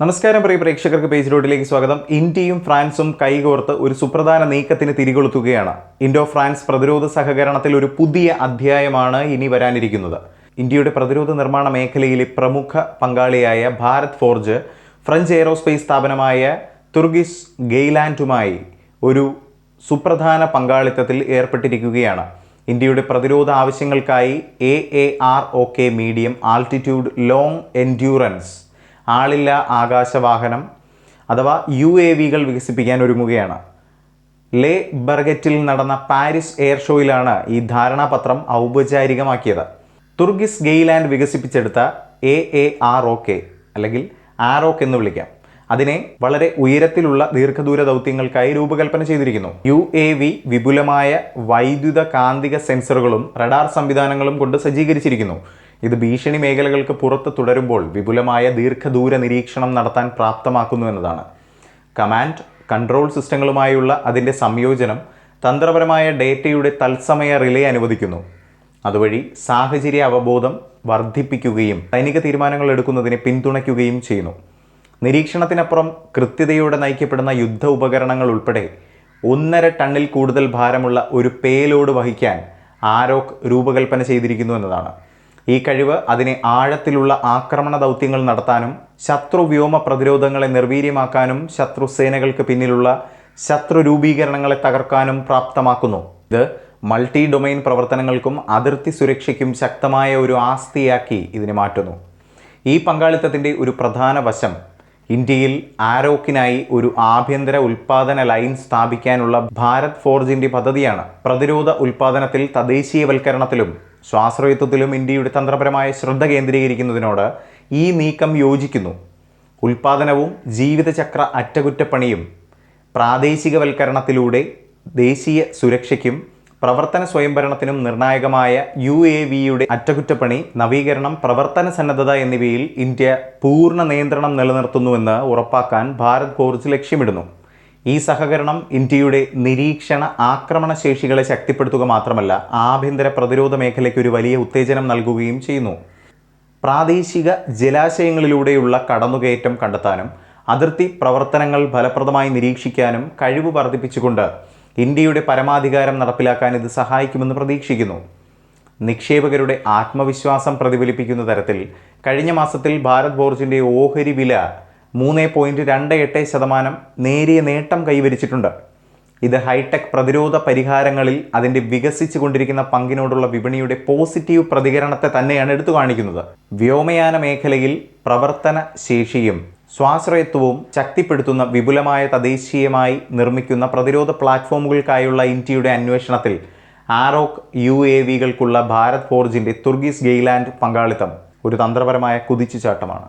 നമസ്കാരം പ്രിയ പ്രേക്ഷകർക്ക് പേജ് റോഡിലേക്ക് സ്വാഗതം. ഇന്ത്യയും ഫ്രാൻസും കൈകോർത്ത് ഒരു സുപ്രധാന നീക്കത്തിന് തിരികൊളുത്തുകയാണ്. ഇൻഡോ ഫ്രാൻസ് പ്രതിരോധ സഹകരണത്തിൽ ഒരു പുതിയ അധ്യായമാണ് ഇനി വരാനിരിക്കുന്നത്. ഇന്ത്യയുടെ പ്രതിരോധ നിർമ്മാണ മേഖലയിലെ പ്രമുഖ പങ്കാളിയായ ഭാരത് ഫോർജ് ഫ്രഞ്ച് എയ്റോസ്പേസ് സ്ഥാപനമായ തുർഗിസ് ഗെയ്ലാൻഡുമായി ഒരു സുപ്രധാന പങ്കാളിത്തത്തിൽ ഏർപ്പെട്ടിരിക്കുകയാണ്. ഇന്ത്യയുടെ പ്രതിരോധ ആവശ്യങ്ങൾക്കായി A A R O K medium altitude long endurance ആളില്ല ആകാശവാഹനം അഥവാ യു എ വികൾ വികസിപ്പിക്കാൻ ഒരുങ്ങുകയാണ്. ലേ ബർഗറ്റിൽ നടന്ന പാരീസ് എയർ ഷോയിലാണ് ഈ ധാരണാപത്രം ഔപചാരികമാക്കിയത്. തുർഗിസ് ഗെയ്ലാൻഡ് വികസിപ്പിച്ചെടുത്ത A A R O K അല്ലെങ്കിൽ ആറോക്ക് എന്ന് വിളിക്കാം. അതിനെ വളരെ ഉയരത്തിലുള്ള ദീർഘദൂര ദൗത്യങ്ങൾക്കായി രൂപകൽപ്പന ചെയ്തിരിക്കുന്നു. യു എ വി വിപുലമായ വൈദ്യുത കാന്തിക സെൻസറുകളും റഡാർ സംവിധാനങ്ങളും കൊണ്ട് സജ്ജീകരിച്ചിരിക്കുന്നു. ഇത് ഭീഷണി മേഖലകൾക്ക് പുറത്ത് തുടരുമ്പോൾ വിപുലമായ ദീർഘദൂര നിരീക്ഷണം നടത്താൻ പ്രാപ്തമാക്കുന്നു എന്നതാണ്. കമാൻഡ് കൺട്രോൾ സിസ്റ്റങ്ങളുമായുള്ള അതിന്റെ സംയോജനം തന്ത്രപരമായ ഡേറ്റയുടെ തത്സമയ റിലേ അനുവദിക്കുന്നു. അതുവഴി സാഹചര്യ അവബോധം വർദ്ധിപ്പിക്കുകയും സൈനിക തീരുമാനങ്ങൾ എടുക്കുന്നതിനെ പിന്തുണയ്ക്കുകയും ചെയ്യുന്നു. നിരീക്ഷണത്തിനപ്പുറം കൃത്യതയോടെ നയിക്കപ്പെടുന്ന യുദ്ധ ഉപകരണങ്ങൾ ഉൾപ്പെടെ ഒന്നര ടണ്ണിൽ കൂടുതൽ ഭാരമുള്ള ഒരു പേലോഡ് വഹിക്കാൻ ആരോക്ക് രൂപകൽപ്പന ചെയ്തിരിക്കുന്നു എന്നതാണ്. ഈ കഴിവ് അതിനെ ആഴത്തിലുള്ള ആക്രമണ ദൗത്യങ്ങൾ നടത്താനും ശത്രു വ്യോമ പ്രതിരോധങ്ങളെ നിർവീര്യമാക്കാനും ശത്രു സേനകൾക്ക് പിന്നിലുള്ള ശത്രു രൂപീകരണങ്ങളെ തകർക്കാനും പ്രാപ്തമാക്കുന്നു. ഇത് മൾട്ടി ഡൊമൈൻ പ്രവർത്തനങ്ങൾക്കും അതിർത്തി സുരക്ഷയ്ക്കും ശക്തമായ ഒരു ആസ്തിയാക്കി ഇതിനെ മാറ്റുന്നു. ഈ പങ്കാളിത്തത്തിന്റെ ഒരു പ്രധാന വശം ഇന്ത്യയിൽ ആരോക്കിനായി ഒരു ആഭ്യന്തര ഉൽപാദന ലൈൻ സ്ഥാപിക്കാനുള്ള ഭാരത് ഫോർജിന്റെ പദ്ധതിയാണ്. പ്രതിരോധ ഉൽപാദനത്തിൽ തദ്ദേശീയവൽക്കരണത്തിലും സ്വാശ്രയത്വത്തിലും ഇന്ത്യയുടെ തന്ത്രപരമായ ശ്രദ്ധ കേന്ദ്രീകരിക്കുന്നതിനോട് ഈ നീക്കം യോജിക്കുന്നു. ഉൽപാദനവും ജീവിതചക്ര അറ്റകുറ്റപ്പണിയും പ്രാദേശികവൽക്കരണത്തിലൂടെ ദേശീയ സുരക്ഷയ്ക്കും പ്രവർത്തന സ്വയംഭരണത്തിനും നിർണായകമായ യു എ വിയുടെ അറ്റകുറ്റപ്പണി നവീകരണം പ്രവർത്തന സന്നദ്ധത എന്നിവയിൽ ഇന്ത്യ പൂർണ നിയന്ത്രണം നിലനിർത്തുന്നുവെന്ന് ഉറപ്പാക്കാൻ ഭാരത് ഫോർജ് ലക്ഷ്യമിടുന്നു. ഈ സഹകരണം ഇന്ത്യയുടെ നിരീക്ഷണ ആക്രമണ ശേഷികളെ ശക്തിപ്പെടുത്തുക മാത്രമല്ല ആഭ്യന്തര പ്രതിരോധ മേഖലയ്ക്ക് ഒരു വലിയ ഉത്തേജനം നൽകുകയും ചെയ്യുന്നു. പ്രാദേശിക ജലാശയങ്ങളിലൂടെയുള്ള കടന്നുകയറ്റം കണ്ടെത്താനും അതിർത്തി പ്രവർത്തനങ്ങൾ ഫലപ്രദമായി നിരീക്ഷിക്കാനും കഴിവ് വർദ്ധിപ്പിച്ചുകൊണ്ട് ഇന്ത്യയുടെ പരമാധികാരം നടപ്പിലാക്കാൻ ഇത് സഹായിക്കുമെന്ന് പ്രതീക്ഷിക്കുന്നു. നിക്ഷേപകരുടെ ആത്മവിശ്വാസം പ്രതിഫലിപ്പിക്കുന്ന തരത്തിൽ കഴിഞ്ഞ മാസത്തിൽ ഭാരത് ബോർജിന്റെ ഓഹരി വില മൂന്ന് പോയിന്റ് രണ്ട് എട്ട് ശതമാനം നേരിയ നേട്ടം കൈവരിച്ചിട്ടുണ്ട്. ഇത് ഹൈടെക് പ്രതിരോധ പരിഹാരങ്ങളിൽ അതിന്റെ വികസിച്ചു കൊണ്ടിരിക്കുന്ന പങ്കിനോടുള്ള വിപണിയുടെ പോസിറ്റീവ് പ്രതികരണത്തെ തന്നെയാണ് എടുത്തു കാണിക്കുന്നത് വ്യോമയാന മേഖലയിൽ പ്രവർത്തന ശേഷിയും സ്വാശ്രയത്വവും ശക്തിപ്പെടുത്തുന്ന വിപുലമായ തദ്ദേശീയമായി നിർമ്മിക്കുന്ന പ്രതിരോധ പ്ലാറ്റ്ഫോമുകൾക്കായുള്ള ഇന്ത്യയുടെ അന്വേഷണത്തിൽ ആറോക്ക് യു എ വികൾക്കുള്ള ഭാരത് ഫോർജിന്റെ തുർഗീസ് ഗെയ്ലാൻഡ് പങ്കാളിത്തം ഒരു തന്ത്രപരമായ കുതിച്ചുചാട്ടമാണ്.